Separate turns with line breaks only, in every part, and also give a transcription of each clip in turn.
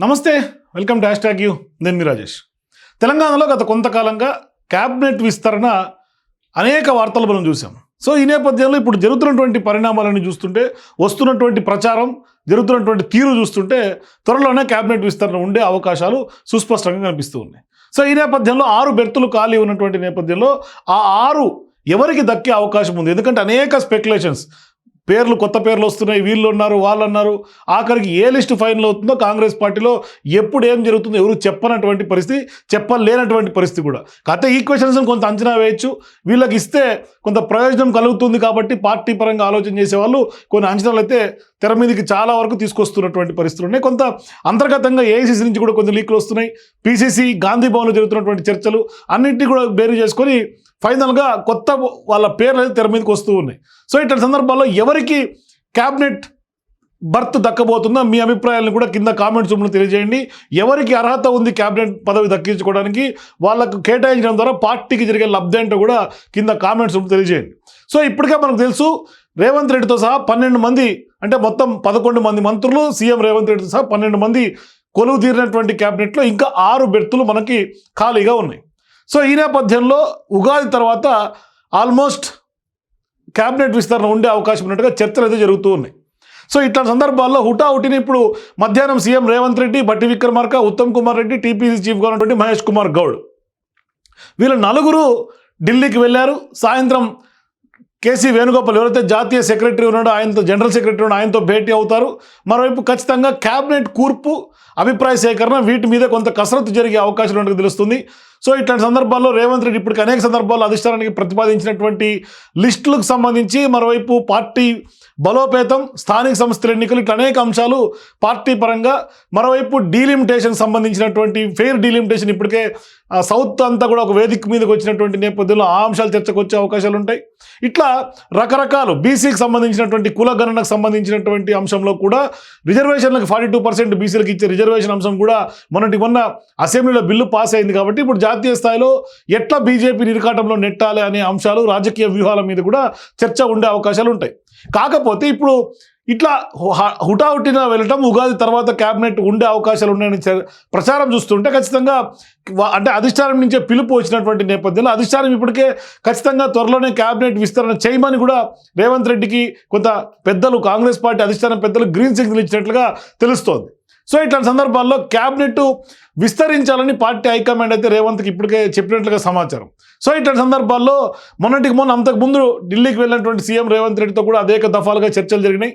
నమస్తే welcome to hash tag U. నేను మీ రాజేష్. తెలంగాణలో గత కొంతకాలంగా క్యాబినెట్ విస్తరణ అనేక వార్తలు మనం చూసాం సో ఈ నేపథ్యంలో ఇప్పుడు జరుగుతున్నటువంటి పరిణామాలను చూస్తుంటే వస్తున్నటువంటి ప్రచారం జరుగుతున్నటువంటి తీరు చూస్తుంటే త్వరలోనే క్యాబినెట్ విస్తరణ ఉండే అవకాశాలు సుస్పష్టంగా కనిపిస్తూ ఉన్నాయి. సో ఈ నేపథ్యంలో ఆరు బెర్తులు ఖాళీ ఉన్నటువంటి నేపథ్యంలో ఆ ఆరు ఎవరికి దక్కే అవకాశం ఉంది? ఎందుకంటే అనేక స్పెక్యులేషన్స్ పేర్లు కొత్త పేర్లు వస్తున్నాయి వీళ్ళు ఉన్నారు వాళ్ళు అన్నారు ఆఖరికి ఏ లిస్ట్ ఫైనల్ అవుతుందో కాంగ్రెస్ పార్టీలో ఎప్పుడు ఏం జరుగుతుందో ఎవరు చెప్పనటువంటి పరిస్థితి చెప్పలేనటువంటి పరిస్థితి కూడా. కాకపోతే ఈక్వేషన్స్ కొంత అంచనా వేయచ్చు. వీళ్ళకి ఇస్తే కొంత ప్రయోజనం కలుగుతుంది కాబట్టి పార్టీ పరంగా ఆలోచన చేసేవాళ్ళు కొన్ని అంచనాలు అయితే తెర మీదకి చాలా వరకు తీసుకొస్తున్నటువంటి పరిస్థితులు ఉన్నాయి. కొంత అంతర్గతంగా ఏఐసీసీ నుంచి కూడా కొన్ని లీక్లు వస్తున్నాయి. పీసీసీ గాంధీ భవన్లో జరుగుతున్నటువంటి చర్చలు అన్నింటినీ కూడా బేరు చేసుకొని ఫైనల్గా కొత్త వాళ్ళ పేర్లు అయితే తెర మీదకి వస్తూ ఉన్నాయి. సో ఇట్లాంటి సందర్భాల్లో ఎవరికి క్యాబినెట్ బర్త్ దక్కబోతుందో మీ అభిప్రాయాలను కూడా కింద కామెంట్స్ రూమ్లో తెలియజేయండి. ఎవరికి అర్హత ఉంది క్యాబినెట్ పదవి దక్కించుకోవడానికి వాళ్ళకు కేటాయించడం ద్వారా పార్టీకి జరిగే లబ్ధి ఏంటో కూడా కింద కామెంట్స్ రూమ్లో తెలియజేయండి. సో ఇప్పటికే మనకు తెలుసు రేవంత్ రెడ్డితో సహా పన్నెండు మంది అంటే మొత్తం పదకొండు మంది మంత్రులు సీఎం రేవంత్ రెడ్డి సహా పన్నెండు మంది కొలువు తీరినటువంటి క్యాబినెట్లో ఇంకా ఆరు బెర్తులు మనకి ఖాళీగా ఉన్నాయి. సో ఈ నేపథ్యంలో ఉగాది తర్వాత ఆల్మోస్ట్ క్యాబినెట్ విస్తరణ ఉండే అవకాశం ఉన్నట్టుగా చర్చలు అయితే జరుగుతూ ఉన్నాయి. సో ఇట్లాంటి సందర్భాల్లో హుటాహుటిని ఇప్పుడు మధ్యాహ్నం సీఎం రేవంత్ రెడ్డి బట్టి విక్రమార్క ఉత్తమ్ కుమార్ రెడ్డి టీపీసీ చీఫ్గా ఉన్నటువంటి మహేష్ కుమార్ గౌడ్. వీళ్ళు నలుగురు ఢిల్లీకి వెళ్ళారు. సాయంత్రం కేసీ వేణుగోపాల్ ఎవరైతే జాతీయ సెక్రటరీ ఉన్నాడో ఆయనతో జనరల్ సెక్రటరీ ఉన్నాడో ఆయనతో భేటీ అవుతారు. మరోవైపు ఖచ్చితంగా క్యాబినెట్ కూర్పు అభిప్రాయ సేకరణ వీటి మీద కొంత కసరత్తు జరిగే అవకాశం ఉన్నట్టు తెలుస్తుంది. సో ఇట్లాంటి సందర్భాల్లో రేవంత్ రెడ్డి ఇప్పటికి అనేక సందర్భాల్లో అధిష్టానానికి ప్రతిపాదించినటువంటి లిస్టులకు సంబంధించి మరోవైపు పార్టీ బలోపేతం స్థానిక సంస్థల ఎన్నికలు ఇట్లా అనేక అంశాలు పార్టీ పరంగా మరోవైపు డీలిమిటేషన్ సంబంధించినటువంటి ఫెయిర్ డీలిమిటేషన్ ఇప్పటికే సౌత్ అంతా కూడా ఒక వేదిక మీదకి వచ్చినటువంటి నేపథ్యంలో ఆ అంశాలు చర్చకు వచ్చే అవకాశాలు ఉంటాయి. ఇట్లా రకరకాలు బీసీకి సంబంధించినటువంటి కుల గణనకు సంబంధించినటువంటి అంశంలో కూడా రిజర్వేషన్లకు ఫార్టీ టూ పర్సెంట్ బీసీలకు ఇచ్చే రిజర్వేషన్ అంశం కూడా మొన్నటి మొన్న అసెంబ్లీలో బిల్లు పాస్ అయింది కాబట్టి ఇప్పుడు జాతీయ స్థాయిలో ఎట్లా బీజేపీ నిరకాటంలో నెట్టాలి అనే అంశాలు రాజకీయ వ్యూహాల మీద కూడా చర్చ ఉండే అవకాశాలు ఉంటాయి. కాకపోతే ఇప్పుడు ఇట్లా హు- హుటాహుటిన వెళ్ళటం ఉగాది తర్వాత క్యాబినెట్ ఉండే అవకాశాలు ఉన్నాయని ప్రచారం చూస్తుంటే ఖచ్చితంగా అంటే అధిష్టానం నుంచే పిలుపు వచ్చినటువంటి నేపథ్యంలో అధిష్టానం ఇప్పటికే ఖచ్చితంగా త్వరలోనే క్యాబినెట్ విస్తరణ చేయమని కూడా రేవంత్ రెడ్డికి కొంత పెద్దలు కాంగ్రెస్ పార్టీ అధిష్టానం పెద్దలు గ్రీన్ సిగ్నల్ ఇచ్చినట్లుగా తెలుస్తోంది. సో ఇట్లాంటి సందర్భాల్లో క్యాబినెట్ విస్తరించాలని పార్టీ హైకమాండ్ అయితే రేవంత్కి ఇప్పటికే చెప్పినట్లుగా సమాచారం. సో ఇట్లాంటి సందర్భాల్లో మొన్నటికి మొన్న అంతకు ముందు ఢిల్లీకి వెళ్ళినటువంటి సీఎం రేవంత్ రెడ్డితో కూడా అనేక దఫాలుగా చర్చలు జరిగినాయి.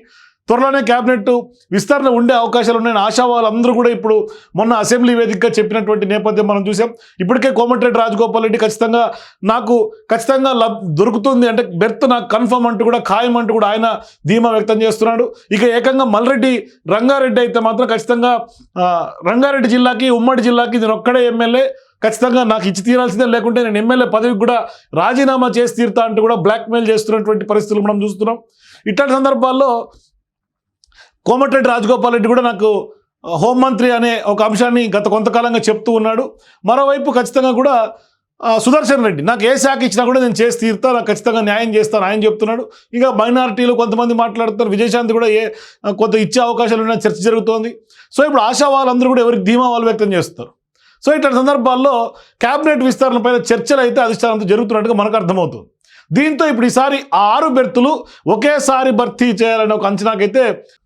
త్వరలోనే క్యాబినెట్ విస్తరణ ఉండే అవకాశాలు ఉన్నాయని ఆశా వాళ్ళందరూ కూడా ఇప్పుడు మొన్న అసెంబ్లీ వేదికగా చెప్పినటువంటి నేపథ్యం మనం చూసాం. ఇప్పటికే కోమటిరెడ్డి రాజగోపాల్ రెడ్డి ఖచ్చితంగా నాకు ఖచ్చితంగా లబ్ దొరుకుతుంది అంటే బెర్త్ నాకు కన్ఫర్మ్ అంటూ కూడా ఖాయం అంటూ కూడా ఆయన ధీమా వ్యక్తం చేస్తున్నాడు. ఇక ఏకంగా మల్రెడ్డి రంగారెడ్డి అయితే మాత్రం ఖచ్చితంగా రంగారెడ్డి జిల్లాకి ఉమ్మడి జిల్లాకి నేను ఒక్కడే ఎమ్మెల్యే. ఖచ్చితంగా నాకు ఇచ్చి తీరాల్సిందే. లేకుంటే నేను ఎమ్మెల్యే పదవికి కూడా రాజీనామా చేసి తీరుతా అంటూ కూడా బ్లాక్మెయిల్ చేస్తున్నటువంటి పరిస్థితులు మనం చూస్తున్నాం. ఇట్లాంటి సందర్భాల్లో కోమటిరెడ్డి రాజగోపాల్ రెడ్డి కూడా నాకు హోంమంత్రి అనే ఒక అంశాన్ని గత కొంతకాలంగా చెప్తూ ఉన్నాడు. మరోవైపు ఖచ్చితంగా కూడా సుదర్శన్ రెడ్డి నాకు ఏ శాఖ ఇచ్చినా కూడా నేను చేసి తీరుతా నాకు ఖచ్చితంగా న్యాయం చేస్తాను ఆయన చెప్తున్నాడు. ఇక మైనారిటీలు కొంతమంది మాట్లాడుతున్నారు. విజయశాంతి కూడా ఏ కొంత ఇచ్చే అవకాశాలు ఉన్న చర్చ జరుగుతోంది. సో ఇప్పుడు ఆశా వాళ్ళందరూ కూడా ఎవరికి ధీమా వాళ్ళు వ్యక్తం చేస్తారు. సో ఇట్లాంటి సందర్భాల్లో క్యాబినెట్ విస్తరణ పైన చర్చలు అయితే అధిష్టానంతో జరుగుతున్నట్టుగా మనకు అర్థమవుతుంది. దీంతో ఇప్పుడు ఈసారి ఆ ఆరు బెర్తులు ఒకేసారి భర్తీ చేయాలనే ఒక అంచనాకైతే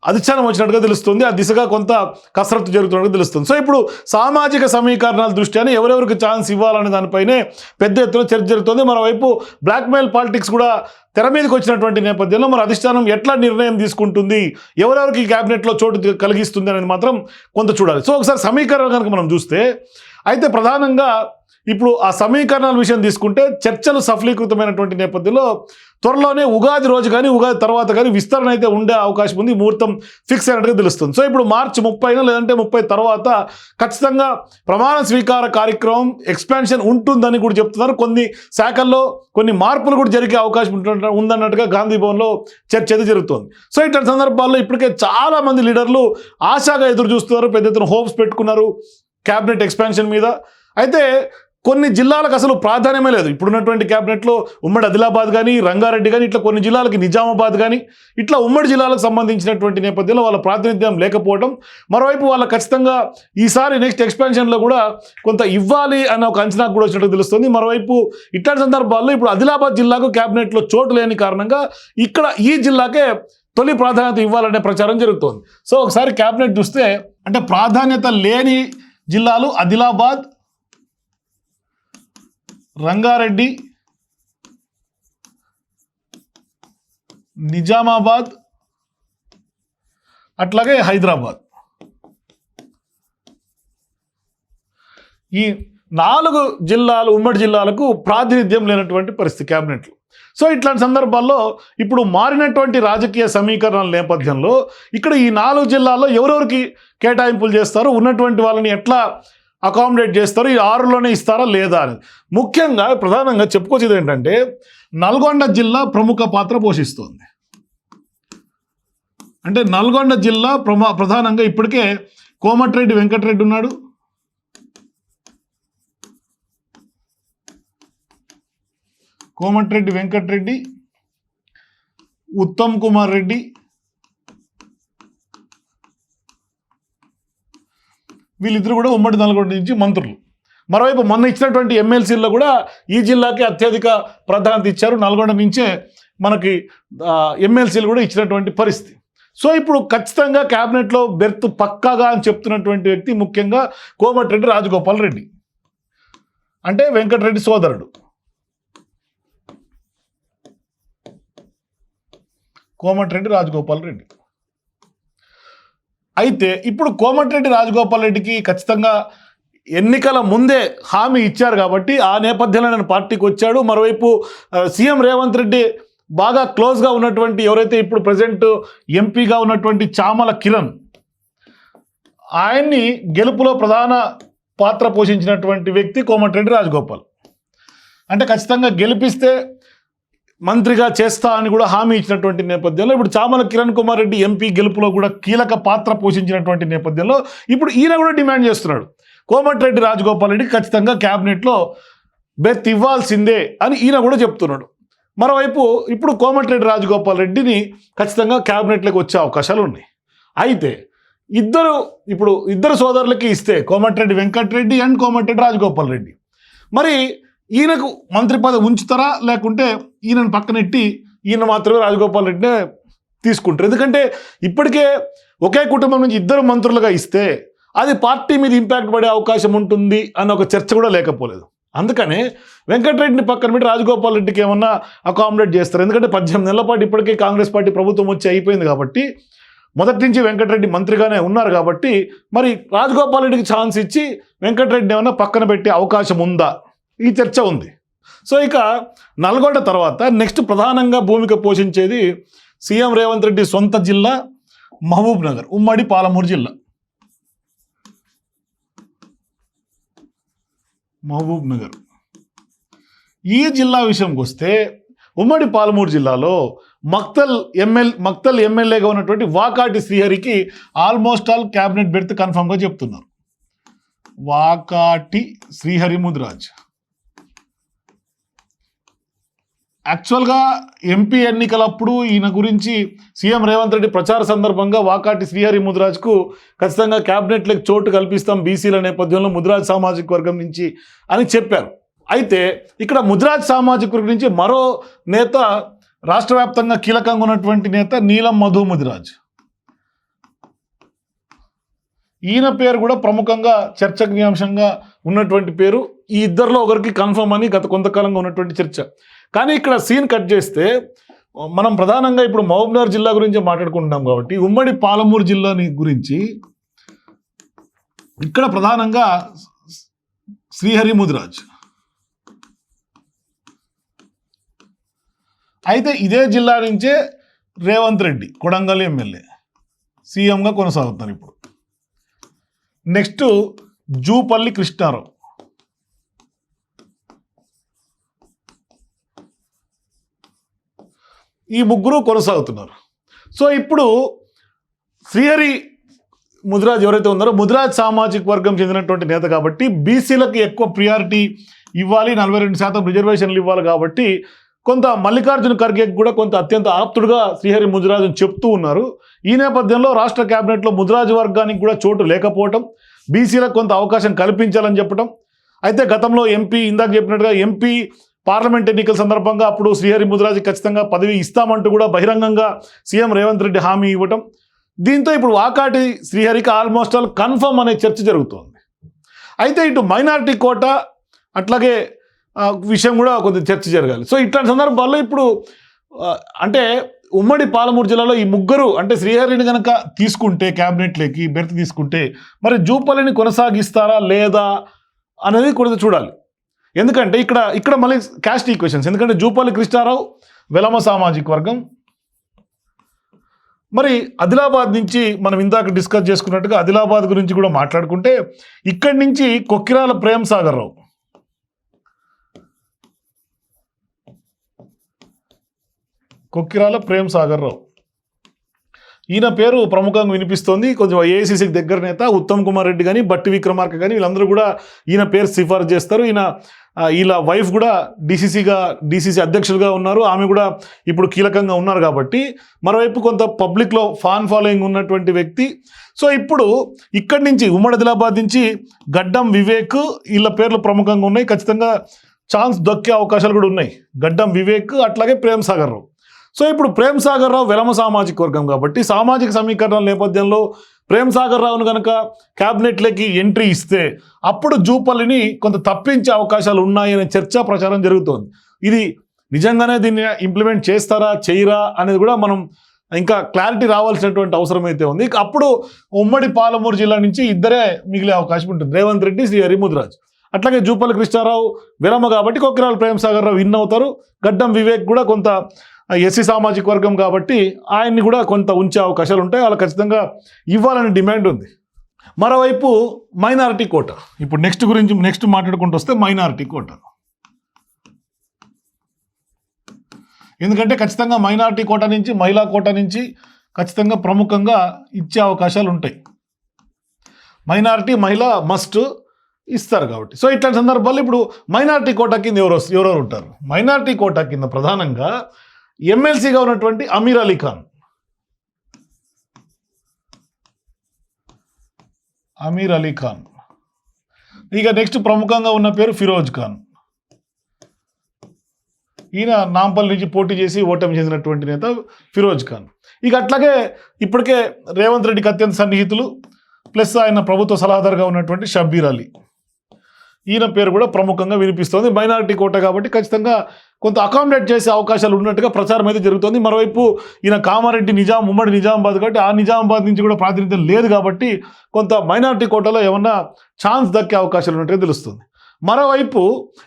అధిష్టానం వచ్చినట్టుగా తెలుస్తుంది. ఆ దిశగా కొంత కసరత్తు జరుగుతున్నట్టుగా తెలుస్తుంది. సో ఇప్పుడు సామాజిక సమీకరణాల దృష్ట్యానే ఎవరెవరికి ఛాన్స్ ఇవ్వాలనే దానిపైనే పెద్ద ఎత్తున చర్చ జరుగుతుంది. మరోవైపు బ్లాక్మెయిల్ పాలిటిక్స్ కూడా తెర మీదకి వచ్చినటువంటి నేపథ్యంలో మరి అధిష్టానం ఎట్లా నిర్ణయం తీసుకుంటుంది? ఎవరెవరికి క్యాబినెట్లో చోటు కలిగిస్తుంది అనేది మాత్రం కొంత చూడాలి. సో ఒకసారి సమీకరణ కనుక మనం చూస్తే అయితే ప్రధానంగా ఇప్పుడు ఆ సమీకరణాల విషయం తీసుకుంటే చర్చలు సఫలీకృతమైనటువంటి నేపథ్యంలో త్వరలోనే ఉగాది రోజు కానీ ఉగాది తర్వాత కానీ విస్తరణ అయితే ఉండే అవకాశం ఉంది. ముహూర్తం ఫిక్స్ అయినట్టుగా తెలుస్తుంది. సో ఇప్పుడు మార్చి ముప్పైన లేదంటే ముప్పై తర్వాత ఖచ్చితంగా ప్రమాణ స్వీకార కార్యక్రమం ఎక్స్పాన్షన్ ఉంటుందని కూడా చెప్తున్నారు. కొన్ని శాఖల్లో కొన్ని మార్పులు కూడా జరిగే అవకాశం ఉందన్నట్టుగా గాంధీ భవన్లో చర్చ అయితే జరుగుతోంది. సో ఇట్లాంటి సందర్భాల్లో ఇప్పటికే చాలా మంది లీడర్లు ఆశగా ఎదురు చూస్తున్నారు. పెద్ద ఎత్తున హోప్స్ పెట్టుకున్నారు క్యాబినెట్ ఎక్స్పాన్షన్ మీద. అయితే కొన్ని జిల్లాలకు అసలు ప్రాధాన్యమే లేదు. ఇప్పుడున్నటువంటి క్యాబినెట్లో ఉమ్మడి ఆదిలాబాద్ కానీ రంగారెడ్డి కానీ ఇట్లా కొన్ని జిల్లాలకి నిజామాబాద్ కానీ ఇట్లా ఉమ్మడి జిల్లాలకు సంబంధించినటువంటి నేపథ్యంలో వాళ్ళ ప్రాతినిధ్యం లేకపోవడం మరోవైపు వాళ్ళ ఖచ్చితంగా ఈసారి నెక్స్ట్ ఎక్స్పాన్షన్లో కూడా కొంత ఇవ్వాలి అన్న ఒక అంచనా కూడా వచ్చినట్టు తెలుస్తుంది. మరోవైపు ఇట్లాంటి సందర్భాల్లో ఇప్పుడు ఆదిలాబాద్ జిల్లాకు క్యాబినెట్లో చోటు లేని కారణంగా ఇక్కడ ఈ జిల్లాకే తొలి ప్రాధాన్యత ఇవ్వాలనే ప్రచారం జరుగుతోంది. సో ఒకసారి క్యాబినెట్ చూస్తే అంటే ప్రాధాన్యత లేని జిల్లాలు ఆదిలాబాద్ రంగారెడ్డి నిజామాబాద్ అట్లాగే హైదరాబాద్. ఈ నాలుగు జిల్లాలు ఉమ్మడి జిల్లాలకు ప్రాతినిధ్యం లేనటువంటి పరిస్థితి క్యాబినెట్లో. సో ఇట్లాంటి సందర్భాల్లో ఇప్పుడు మారినటువంటి రాజకీయ సమీకరణల నేపథ్యంలో ఇక్కడ ఈ నాలుగు జిల్లాల్లో ఎవరెవరికి కేటాయింపులు చేస్తారు ఉన్నటువంటి వాళ్ళని ఎట్లా అకామిడేట్ చేస్తారు? ఈ ఆరులోనే ఇస్తారా? లేదా అని ముఖ్యంగా ప్రధానంగా చెప్పుకొచ్చేది ఏంటంటే నల్గొండ జిల్లా ప్రముఖ పాత్ర పోషిస్తుంది. అంటే నల్గొండ జిల్లా ప్రమా ప్రధానంగా ఇప్పటికే కోమటిరెడ్డి వెంకటరెడ్డి ఉన్నాడు. కోమటిరెడ్డి వెంకటరెడ్డి ఉత్తమ్ కుమార్ రెడ్డి వీళ్ళిద్దరు కూడా ఉమ్మడి నల్గొండ నుంచి మంత్రులు. మరోవైపు మొన్న ఇచ్చినటువంటి ఎమ్మెల్సీల్లో కూడా ఈ జిల్లాకి అత్యధిక ప్రాధాన్యత ఇచ్చారు. నల్గొండ నుంచే మనకి ఎమ్మెల్సీలు కూడా ఇచ్చినటువంటి పరిస్థితి. సో ఇప్పుడు ఖచ్చితంగా క్యాబినెట్లో బెర్త్ పక్కాగా అని చెప్తున్నటువంటి వ్యక్తి ముఖ్యంగా కోమటిరెడ్డి రాజగోపాల్ రెడ్డి. అంటే వెంకటరెడ్డి సోదరుడు. కోమటిరెడ్డి రాజగోపాల్ రెడ్డి. అయితే ఇప్పుడు కోమటిరెడ్డి రాజగోపాల్ రెడ్డికి ఖచ్చితంగా ఎన్నికల ముందే హామీ ఇచ్చారు కాబట్టి ఆ నేపథ్యంలో నేను పార్టీకి వచ్చాడు. మరోవైపు సీఎం రేవంత్ రెడ్డి బాగా క్లోజ్గా ఉన్నటువంటి ఎవరైతే ఇప్పుడు ప్రజెంట్ ఎంపీగా ఉన్నటువంటి చామల కిరణ్ ఆయన్ని గెలుపులో ప్రధాన పాత్ర పోషించినటువంటి వ్యక్తి కోమటిరెడ్డి రాజగోపాల్. అంటే ఖచ్చితంగా గెలిపిస్తే మంత్రిగా చేస్తా అని కూడా హామీ ఇచ్చినటువంటి నేపథ్యంలో ఇప్పుడు చామల కిరణ్ కుమార్ రెడ్డి ఎంపీ గెలుపులో కూడా కీలక పాత్ర పోషించినటువంటి నేపథ్యంలో ఇప్పుడు ఈయన కూడా డిమాండ్ చేస్తున్నాడు. కోమటిరెడ్డి రాజగోపాల్ రెడ్డి ఖచ్చితంగా క్యాబినెట్లో బెత్ ఇవ్వాల్సిందే అని ఈయన కూడా చెప్తున్నాడు. మరోవైపు ఇప్పుడు కోమటిరెడ్డి రాజగోపాల్ రెడ్డిని ఖచ్చితంగా క్యాబినెట్లోకి వచ్చే అవకాశాలు ఉన్నాయి. అయితే ఇద్దరు ఇప్పుడు ఇద్దరు సోదరులకి ఇస్తే కోమటిరెడ్డి వెంకటరెడ్డి అండ్ కోమటిరెడ్డి రాజగోపాల్ రెడ్డి. మరి ఈయనకు మంత్రి పదవి ఉంచుతారా? లేకుంటే ఈయనను పక్కనెట్టి ఈయన మాత్రమే రాజగోపాల్ రెడ్డినే తీసుకుంటారు. ఎందుకంటే ఇప్పటికే ఒకే కుటుంబం నుంచి ఇద్దరు మంత్రులుగా ఇస్తే అది పార్టీ మీద ఇంపాక్ట్ పడే అవకాశం ఉంటుంది అన్న ఒక చర్చ కూడా లేకపోలేదు. అందుకనే వెంకటరెడ్డిని పక్కన పెట్టి రాజగోపాల్ రెడ్డికి ఏమన్నా అకామిడేట్ చేస్తారు. ఎందుకంటే పద్దెనిమిది నెలల పాటు ఇప్పటికే కాంగ్రెస్ పార్టీ ప్రభుత్వం వచ్చి అయిపోయింది కాబట్టి మొదటి నుంచి వెంకటరెడ్డి మంత్రిగానే ఉన్నారు కాబట్టి మరి రాజగోపాల్ రెడ్డికి ఛాన్స్ ఇచ్చి వెంకటరెడ్డి ఏమన్నా పక్కన పెట్టే అవకాశం ఉందా? ఈ చర్చ ఉంది. సో ఇక నల్గొండ తర్వాత నెక్స్ట్ ప్రధానంగా భూమిక పోషించేది సీఎం రేవంత్ రెడ్డి సొంత జిల్లా మహబూబ్ నగర్ ఉమ్మడి పాలమూరు జిల్లా. మహబూబ్ నగర్. ఈ జిల్లా విషయంకి వస్తే ఉమ్మడి పాలమూరు జిల్లాలో మక్తల్ ఎమ్మెల్ మక్తల్ ఎమ్మెల్యేగా ఉన్నటువంటి వాకాటి శ్రీహరికి ఆల్మోస్ట్ ఆల్ క్యాబినెట్ బెర్త్ కన్ఫర్మ్గా చెప్తున్నారు. వాకాటి శ్రీహరి ముదిరాజ్. యాక్చువల్గా ఎంపీ ఎన్నికలప్పుడు ఈయన గురించి సీఎం రేవంత్ రెడ్డి ప్రచార సందర్భంగా వాకాటి శ్రీహరి ముదిరాజ్కు ఖచ్చితంగా క్యాబినెట్లకు చోటు కల్పిస్తాం బీసీల నేపథ్యంలో ముదిరాజ్ సామాజిక వర్గం నుంచి అని చెప్పారు. అయితే ఇక్కడ ముదిరాజ్ సామాజిక వర్గం నుంచి మరో నేత రాష్ట్ర వ్యాప్తంగా కీలకంగా ఉన్నటువంటి నేత నీలం మధు ముదిరాజ్. ఈయన పేరు కూడా ప్రముఖంగా చర్చనీయాంశంగా ఉన్నటువంటి పేరు. ఈ ఇద్దరిలో ఒకరికి కన్ఫర్మ్ అని గత కొంతకాలంగా ఉన్నటువంటి చర్చ. కానీ ఇక్కడ సీన్ కట్ చేస్తే మనం ప్రధానంగా ఇప్పుడు మహబూబ్నగర్ జిల్లా గురించి మాట్లాడుకుంటున్నాం కాబట్టి ఉమ్మడి పాలమూరు జిల్లాని గురించి ఇక్కడ ప్రధానంగా శ్రీహరి ముదిరాజ్. అయితే ఇదే జిల్లా నుంచే రేవంత్ రెడ్డి కొడంగల్ ఎమ్మెల్యే సీఎంగా కొనసాగుతున్నారు ఇప్పుడు. నెక్స్ట్ జూపల్లి కృష్ణారావు. ఈ ముగ్గురు కొనసాగుతున్నారు. సో ఇప్పుడు శ్రీహరి ముదిరాజ్ ఎవరైతే ఉన్నారో ముదిరాజ్ సామాజిక వర్గం చెందినటువంటి నేత కాబట్టి బీసీలకు ఎక్కువ ప్రియారిటీ ఇవ్వాలి నలభై రెండు శాతం రిజర్వేషన్లు ఇవ్వాలి కాబట్టి కొంత మల్లికార్జున ఖర్గే కూడా కొంత అత్యంత ఆప్తుడుగా శ్రీహరి ముదిరాజును చెప్తూ ఉన్నారు. ఈ నేపథ్యంలో రాష్ట్ర కేబినెట్లో ముదిరాజు వర్గానికి కూడా చోటు లేకపోవటం బీసీలకు కొంత అవకాశం కల్పించాలని చెప్పడం అయితే గతంలో ఎంపీ ఇందాక చెప్పినట్టుగా ఎంపీ పార్లమెంట్ ఎన్నికల సందర్భంగా అప్పుడు శ్రీహరి ముదిరాజు ఖచ్చితంగా పదవి ఇస్తామంటూ కూడా బహిరంగంగా సీఎం రేవంత్ రెడ్డి హామీ ఇవ్వటం. దీంతో ఇప్పుడు వాకాటి శ్రీహరికి ఆల్మోస్ట్ ఆల్ కన్ఫర్మ్ అనే చర్చ జరుగుతోంది. అయితే ఇటు మైనారిటీ కోట అట్లాగే విషయం కూడా కొంచెం చర్చ జరగాలి. సో ఇట్లాంటి సందర్భాల్లో ఇప్పుడు అంటే ఉమ్మడి పాలమూరు జిల్లాలో ఈ ముగ్గురు అంటే శ్రీహరిని కనుక తీసుకుంటే క్యాబినెట్లోకి బెర్త్ తీసుకుంటే మరి జూపల్లిని కొనసాగిస్తారా లేదా అనేది కూడా చూడాలి. ఎందుకంటే ఇక్కడ ఇక్కడ మళ్ళీ క్యాస్ట్ ఈక్వేషన్స్ ఎందుకంటే జూపల్లి కృష్ణారావు వెలమ సామాజిక వర్గం. మరి ఆదిలాబాద్ నుంచి మనం ఇందాక డిస్కస్ చేసుకున్నట్టుగా ఆదిలాబాద్ గురించి కూడా మాట్లాడుకుంటే ఇక్కడి నుంచి కొక్కిరాల ప్రేమ్ సాగర్ రావు. కొక్కిరాల ప్రేమ్ సాగర్ రావు. ఈయన పేరు ప్రముఖంగా వినిపిస్తోంది. కొంచెం ఏఐసీసీకి దగ్గర నేత ఉత్తమ్ కుమార్ రెడ్డి కానీ బట్టి విక్రమార్క కానీ వీళ్ళందరూ కూడా ఈయన పేరు సిఫార్సు చేస్తారు. ఈయన వీళ్ళ వైఫ్ కూడా డీసీసీగా డీసీసీ అధ్యక్షులుగా ఉన్నారు. ఆమె కూడా ఇప్పుడు కీలకంగా ఉన్నారు కాబట్టి. మరోవైపు కొంత పబ్లిక్లో ఫాన్ ఫాలోయింగ్ ఉన్నటువంటి వ్యక్తి. సో ఇప్పుడు ఇక్కడి నుంచి ఉమ్మడి ఆదిలాబాద్ నుంచి గడ్డం వివేక్ వీళ్ళ పేర్లు ప్రముఖంగా ఉన్నాయి. ఖచ్చితంగా ఛాన్స్ దొక్కే అవకాశాలు కూడా ఉన్నాయి. గడ్డం వివేక్ అట్లాగే ప్రేమ్ సాగర్ రావు. సో ఇప్పుడు ప్రేమ్ సాగర్ రావు వెలమ సామాజిక వర్గం కాబట్టి సామాజిక సమీకరణల నేపథ్యంలో ప్రేమ్ సాగర్ రావును కనుక క్యాబినెట్లకి ఎంట్రీ ఇస్తే అప్పుడు జూపల్లిని కొంత తప్పించే అవకాశాలు ఉన్నాయనే చర్చ ప్రచారం జరుగుతోంది. ఇది నిజంగానే దీన్ని ఇంప్లిమెంట్ చేస్తారా చేయరా అనేది కూడా మనం ఇంకా క్లారిటీ రావాల్సినటువంటి అవసరం అయితే ఉంది. అప్పుడు ఉమ్మడి పాలమూరు జిల్లా నుంచి ఇద్దరే మిగిలే అవకాశం ఉంటుంది. రేవంత్ రెడ్డి శ్రీ హరిముద్రాజ్. అట్లాగే జూపల్లి కృష్ణారావు విరమ కాబట్టి కొక్కిరాల ప్రేమ్ సాగర్ రావు విన్ అవుతారు. గడ్డం వివేక్ కూడా కొంత ఎస్సీ సామాజిక వర్గం కాబట్టి ఆయన్ని కూడా కొంత ఉంచే అవకాశాలు ఉంటాయి. వాళ్ళు ఖచ్చితంగా ఇవ్వాలని డిమాండ్ ఉంది. మరోవైపు మైనారిటీ కోట. ఇప్పుడు నెక్స్ట్ గురించి నెక్స్ట్ మాట్లాడుకుంటూ వస్తే మైనారిటీ కోట. ఎందుకంటే ఖచ్చితంగా మైనారిటీ కోట నుంచి మహిళా కోట నుంచి ఖచ్చితంగా ప్రముఖంగా ఇచ్చే అవకాశాలు ఉంటాయి. మైనారిటీ మహిళ మస్ట్ ఇస్తారు కాబట్టి. సో ఇట్లాంటి సందర్భాల్లో ఇప్పుడు మైనారిటీ కోటా కింద ఎవరు ఎవరెవరు ఉంటారు? మైనారిటీ కోటా కింద ప్రధానంగా ఎమ్మెల్సీగా ఉన్నటువంటి అమీర్ అలీ ఖాన్. అమీర్ అలీ ఖాన్. ఇక నెక్స్ట్ ప్రముఖంగా ఉన్న పేరు ఫిరోజ్ ఖాన్. ఈయన నాంపల్లి నుంచి పోటీ చేసి ఓటమి చెందినటువంటి నేత ఫిరోజ్ ఖాన్. ఇక అట్లాగే ఇప్పటికే రేవంత్ రెడ్డికి అత్యంత సన్నిహితులు ప్లస్ ఆయన ప్రభుత్వ సలహాదారుగా ఉన్నటువంటి షబ్బీర్ అలీ. ఈయన పేరు కూడా ప్రముఖంగా వినిపిస్తోంది. మైనారిటీ కోట కాబట్టి ఖచ్చితంగా కొంత అకామిడేట్ చేసే అవకాశాలు ఉన్నట్టుగా ప్రచారం అయితే జరుగుతుంది. మరోవైపు ఈయన కామారెడ్డి నిజాం ఉమ్మడి నిజామాబాద్ కాబట్టి ఆ నిజామాబాద్ నుంచి కూడా ప్రాతినిధ్యం లేదు కాబట్టి కొంత మైనారిటీ కోటలో ఏమన్నా ఛాన్స్ దక్కే అవకాశాలు ఉన్నట్టుగా తెలుస్తుంది. మరోవైపు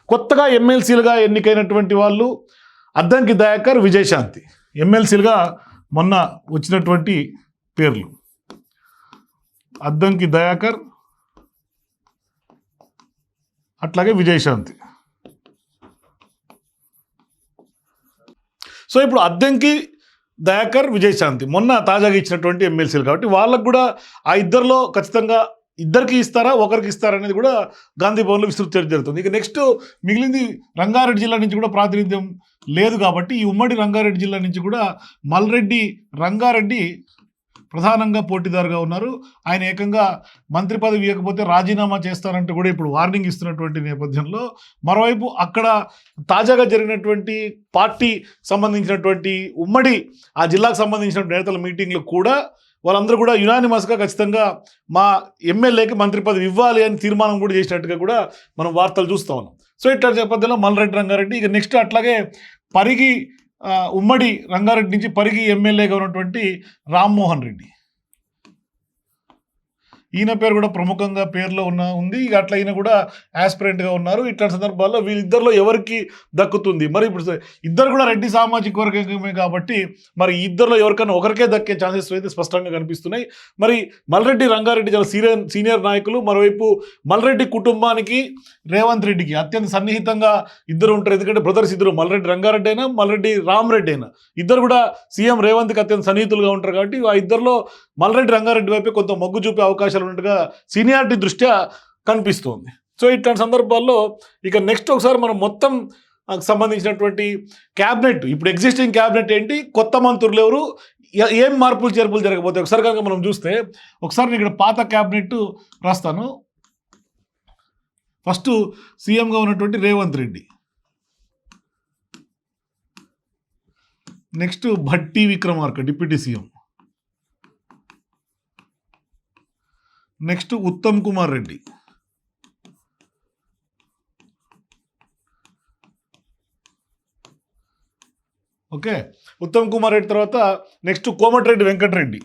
కొత్తగా ఎమ్మెల్సీలుగా ఎన్నికైనటువంటి వాళ్ళు అద్దంకి దయాకర్ విజయశాంతి. ఎమ్మెల్సీలుగా మొన్న వచ్చినటువంటి పేర్లు. అద్దంకి దయాకర్ అట్లాగే విజయశాంతి. సో ఇప్పుడు అద్దెంకి దయాకర్ విజయశాంతి. మొన్న తాజాగా ఇచ్చినటువంటి ఎమ్మెల్సీలు కాబట్టి వాళ్ళకు కూడా ఆ ఇద్దరిలో ఖచ్చితంగా ఇద్దరికి ఇస్తారా ఒకరికి ఇస్తారా అనేది కూడా గాంధీ భవన్లో విస్తృత చర్చ జరుగుతుంది. ఇక నెక్స్ట్ మిగిలింది రంగారెడ్డి జిల్లా నుంచి కూడా ప్రాతినిధ్యం లేదు కాబట్టి ఈ ఉమ్మడి రంగారెడ్డి జిల్లా నుంచి కూడా మల్రెడ్డి రంగారెడ్డి ప్రధానంగా పోటీదారుగా ఉన్నారు. ఆయన ఏకంగా మంత్రి పదవి ఇవ్వకపోతే రాజీనామా చేస్తారంటూ కూడా ఇప్పుడు వార్నింగ్ ఇస్తున్నటువంటి నేపథ్యంలో మరోవైపు అక్కడ తాజాగా జరిగినటువంటి పార్టీ సంబంధించినటువంటి ఉమ్మడి ఆ జిల్లాకు సంబంధించిన నేతల మీటింగ్లు కూడా వాళ్ళందరూ కూడా యునానిమస్గా ఖచ్చితంగా మా ఎమ్మెల్యేకి మంత్రి పదవి ఇవ్వాలి అని తీర్మానం కూడా చేసినట్టుగా కూడా మనం వార్తలు చూస్తూ ఉన్నాం. సో ఇట్లా నేపథ్యంలో మల్రెడ్డి రంగారెడ్డి. ఇక నెక్స్ట్ అట్లాగే పరిగి ఉమ్మడి రంగారెడ్డి నుంచి పరిగి ఎమ్మెల్యేగా ఉన్నటువంటి రామ్మోహన్ రెడ్డి. ఈయన పేరు కూడా ప్రముఖంగా పేరులో ఉన్న ఉంది. ఇక అట్లా ఈయన కూడా యాస్పిరెంట్గా ఉన్నారు. ఇట్లాంటి సందర్భాల్లో వీళ్ళిద్దరిలో ఎవరికి దక్కుతుంది? మరి ఇప్పుడు ఇద్దరు కూడా రెడ్డి సామాజిక వర్గమే కాబట్టి మరి ఇద్దరిలో ఎవరికైనా ఒకరికే దక్కే ఛాన్సెస్ అయితే స్పష్టంగా కనిపిస్తున్నాయి. మరి మల్రెడ్డి రంగారెడ్డి చాలా సీనియర్ సీనియర్ నాయకులు. మరోవైపు మల్రెడ్డి కుటుంబానికి రేవంత్ రెడ్డికి అత్యంత సన్నిహితంగా ఇద్దరు ఉంటారు. ఎందుకంటే బ్రదర్స్ ఇద్దరు మల్రెడ్డి రంగారెడ్డి అయినా మల్రెడ్డి రామరెడ్డి అయినా. ఇద్దరు కూడా సీఎం రేవంత్కి అత్యంత సన్నిహితులుగా ఉంటారు కాబట్టి ఆ ఇద్దరిలో మల్రెడ్డి రంగారెడ్డి వైపే కొంత మొగ్గు చూపే అవకాశం అవకాశాలు ఉన్నట్టుగా సీనియారిటీ దృష్ట్యా కనిపిస్తోంది. సో ఇట్లాంటి సందర్భాల్లో ఇక నెక్స్ట్ ఒకసారి మనం మొత్తం సంబంధించినటువంటి క్యాబినెట్ ఇప్పుడు ఎగ్జిస్టింగ్ క్యాబినెట్ ఏంటి కొత్త మంత్రులు ఎవరు ఏం మార్పులు చేర్పులు జరగబోతాయి? ఒకసారి కనుక మనం చూస్తే ఒకసారి నేను ఇక్కడ పాత క్యాబినెట్ రాస్తాను. ఫస్ట్ సీఎంగా ఉన్నటువంటి Revanth Reddy. Next Bhatti Vikramarka deputy CM. Next Uttam Kumar Reddy. Okay Uttam Kumar Reddy తర్వాత next Komatireddy Venkatreddy.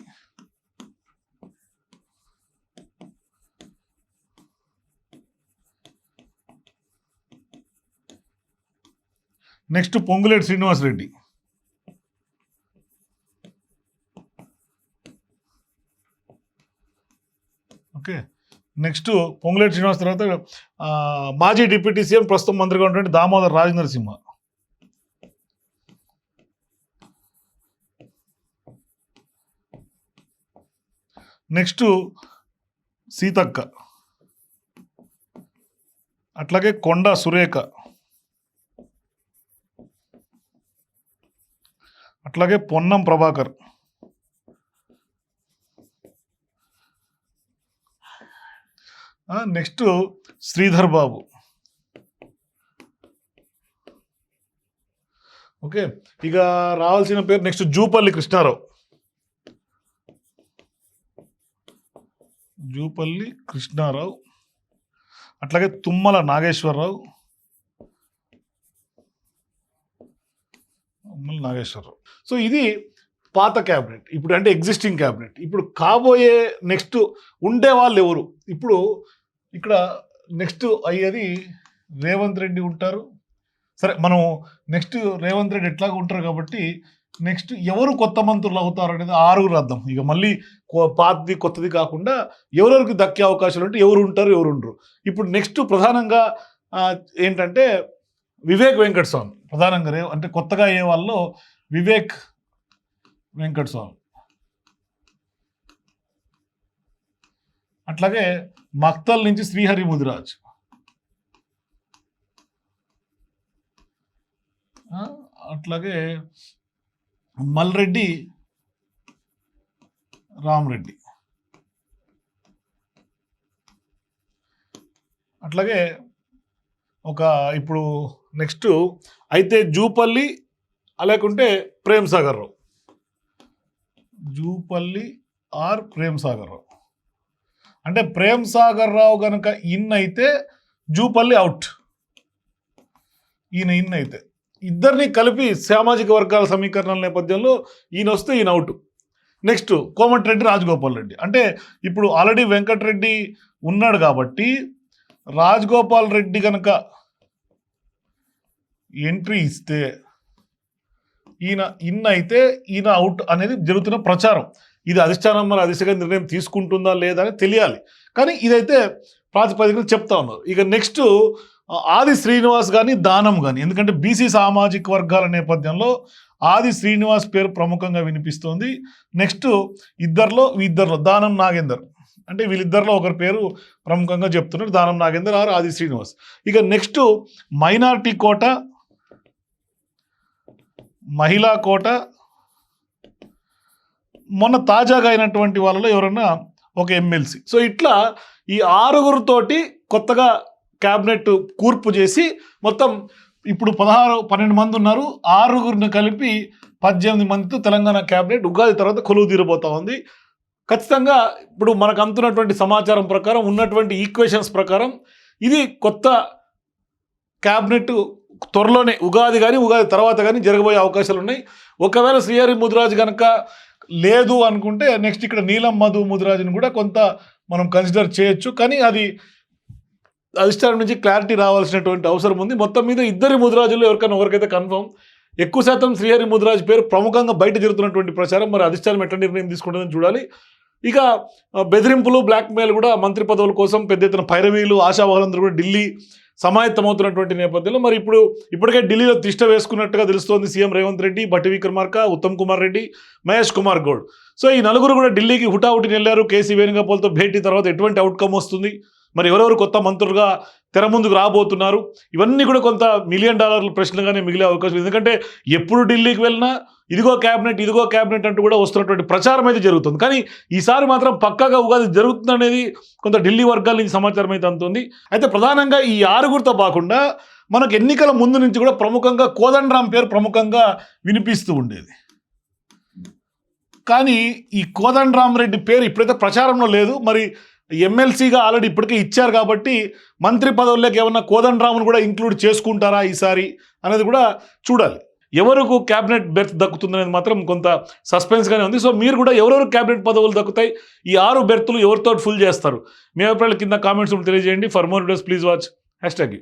Next Ponguleti Srinivas Reddy okay next Ponguleti Srinivas తర్వాత మాజీ డిప్యూటీ సీఎం ప్రస్తుతం మంత్రిగా ఉన్నటువంటి దామోదర్ రాజేంద్ర సింహ. నెక్స్ట్ సీతక్క. అట్లాగే కొండ సురేఖ. అట్లాగే పొన్నం ప్రభాకర్. నెక్స్ట్ శ్రీధర్ బాబు. ఓకే ఇక రావాల్సిన పేరు నెక్స్ట్ జూపల్లి కృష్ణారావు. జూపల్లి కృష్ణారావు అట్లాగే తుమ్మల నాగేశ్వరరావు తుమ్మల నాగేశ్వరరావు. సో ఇది పాత క్యాబినెట్ ఇప్పుడు అంటే ఎగ్జిస్టింగ్ క్యాబినెట్. ఇప్పుడు కాబోయే నెక్స్ట్ ఉండే వాళ్ళు ఎవరు? ఇప్పుడు ఇక్కడ నెక్స్ట్ అయ్యేది రేవంత్ రెడ్డి ఉంటారు. సరే మనం నెక్స్ట్ రేవంత్ రెడ్డి ఎట్లాగ ఉంటారు కాబట్టి నెక్స్ట్ ఎవరు కొత్త మంత్రులు అవుతారు అనేది ఆరుగురు అర్థం. ఇక మళ్ళీ కొ- పాతది కొత్తది కాకుండా ఎవరెవరికి దక్కే అవకాశాలు ఉంటే ఎవరు ఉంటారు ఎవరు ఉండరు. ఇప్పుడు నెక్స్ట్ ప్రధానంగా ఏంటంటే వివేక్ వెంకట స్వామి ప్రధానంగా రే అంటే కొత్తగా అయ్యే వాళ్ళు వివేక్ వెంకట స్వామి. అట్లాగే మక్తల్ నుంచి శ్రీహరి ముదిరాజ్ అట్లాగే మల్రెడ్డి రామరెడ్డి. అట్లాగే ఒక ఇప్పుడు నెక్స్ట్ అయితే జూపల్లి లేకుంటే ప్రేమ్ సాగర్ రావు. జూపల్లి ఆర్ ప్రేమ్ సాగర్ రావు అంటే ప్రేమ్ సాగర్ రావు కనుక ఇన్ అయితే జూపల్లి అవుట్. ఈయన ఇన్ అయితే. ఇద్దరిని కలిపి సామాజిక వర్గాల సమీకరణల నేపథ్యంలో ఈయన వస్తే ఈయన అవుట్. నెక్స్ట్ కోమటిరెడ్డి రాజగోపాల్ రెడ్డి. అంటే ఇప్పుడు ఆల్రెడీ వెంకటరెడ్డి ఉన్నాడు కాబట్టి రాజగోపాల్ రెడ్డి కనుక ఎంట్రీ ఇస్తే ఈయన ఇన్ అయితే ఈయన అవుట్ అనేది జరుగుతున్న ప్రచారం. ఇది అధిష్టానం మరి దిశగా నిర్ణయం తీసుకుంటుందా లేదా అని తెలియాలి. కానీ ఇదైతే ప్రాతిపదికన చెప్తా ఉన్నారు. ఇక నెక్స్ట్ ఆది శ్రీనివాస్ కానీ దానం కానీ ఎందుకంటే బీసీ సామాజిక వర్గాల నేపథ్యంలో ఆది శ్రీనివాస్ పేరు ప్రముఖంగా వినిపిస్తోంది. నెక్స్ట్ ఇద్దరిలో ఇద్దరిలో దానం నాగేందర్. అంటే వీళ్ళిద్దరిలో ఒకరి పేరు ప్రముఖంగా చెప్తున్నారు దానం నాగేందర్ ఆర్ ఆది శ్రీనివాస్. ఇక నెక్స్ట్ మైనార్టీ కోట మహిళా కోట. మొన్న తాజాగా అయినటువంటి వాళ్ళలో ఎవరన్నా ఒక ఎమ్మెల్సీ. సో ఇట్లా ఈ ఆరుగురితోటి కొత్తగా క్యాబినెట్ కూర్పు చేసి మొత్తం ఇప్పుడు పదహారు పన్నెండు మంది ఉన్నారు. ఆరుగురిని కలిపి పద్దెనిమిది మందితో తెలంగాణ క్యాబినెట్ ఉగాది తర్వాత కొలువు తీరబోతా ఉంది. ఖచ్చితంగా ఇప్పుడు మనకు అందుతున్నటువంటి సమాచారం ప్రకారం ఉన్నటువంటి ఈక్వేషన్స్ ప్రకారం ఇది కొత్త క్యాబినెట్ త్వరలోనే ఉగాది కానీ ఉగాది తర్వాత కానీ జరగబోయే అవకాశాలు ఉన్నాయి. ఒకవేళ శ్రీహరి ముదిరాజు కనుక లేదు అనుకుంటే నెక్స్ట్ ఇక్కడ నీలం మధు ముదిరాజుని కూడా కొంత మనం కన్సిడర్ చేయొచ్చు. కానీ అది అధిష్టానం నుంచి క్లారిటీ రావాల్సినటువంటి అవసరం ఉంది. మొత్తం మీద ఇద్దరి ముదిరాజుల్లో ఎవరికైనా ఒకరికైతే కన్ఫర్మ్ ఎక్కువ శాతం శ్రీహరి ముదిరాజు పేరు ప్రముఖంగా బయట జరుగుతున్నటువంటి ప్రచారం. మరి అధిష్టానం ఎట్లా నిర్ణయం తీసుకుంటుందని చూడాలి. ఇక బెదిరింపులు బ్లాక్మెయిల్ కూడా మంత్రి పదవుల కోసం పెద్ద ఎత్తున పైరవీలు ఆశావాహులందరూ కూడా ఢిల్లీ సమాయత్తమవుతున్నటువంటి నేపథ్యంలో మరి ఇప్పుడు ఇప్పటికే ఢిల్లీలో తిష్ట వేసుకున్నట్టుగా తెలుస్తోంది సీఎం రేవంత్ రెడ్డి బట్టి విక్రమార్క ఉత్తమ్ కుమార్ రెడ్డి మహేష్ కుమార్ గౌడ్. సో ఈ నలుగురు కూడా ఢిల్లీకి హుటాహుటిని వెళ్ళారు. కేసీ వేణుగోపాల్తో భేటీ తర్వాత ఎటువంటి అవుట్కమ్ వస్తుంది? మరి ఎవరెవరు కొత్త మంత్రులుగా తెర ముందుకు రాబోతున్నారు? ఇవన్నీ కూడా కొంత మిలియన్ డాలర్ల ప్రశ్నలుగానే మిగిలే అవకాశం ఎందుకంటే ఎప్పుడు ఢిల్లీకి వెళ్ళినా ఇదిగో క్యాబినెట్ ఇదిగో క్యాబినెట్ అంటూ కూడా వస్తున్నటువంటి ప్రచారం అయితే జరుగుతుంది. కానీ ఈసారి మాత్రం పక్కాగా ఉగాది జరుగుతుంది అనేది కొంత ఢిల్లీ వర్గాల నుంచి సమాచారం అయితే అందుతుంది. అయితే ప్రధానంగా ఈ ఆరుగురితో కాకుండా మనకు ఎన్నికల ముందు నుంచి కూడా ప్రముఖంగా కోదండరాం పేరు ప్రముఖంగా వినిపిస్తూ ఉండేది. కానీ ఈ కోదండరాం రెడ్డి పేరు ఇప్పుడైతే ప్రచారంలో లేదు. మరి ఎమ్మెల్సీగా ఆల్రెడీ ఇప్పటికే ఇచ్చారు కాబట్టి మంత్రి పదవుల్లోకి ఏమన్నా కోదండరామును కూడా ఇంక్లూడ్ చేసుకుంటారా ఈసారి అనేది కూడా చూడాలి. ఎవరికి క్యాబినెట్ బెర్త్ దక్కుతుందనేది మాత్రం కొంత సస్పెన్స్గానే ఉంది. సో మీరు కూడా ఎవరెవరు క్యాబినెట్ పదవులు దక్కుతాయి ఈ ఆరు బెర్తులు ఎవరితో ఫుల్ చేస్తారు? మీ అభిప్రాయాలు కింద కామెంట్స్ తెలియజేయండి. For more videos please watch. Hashtag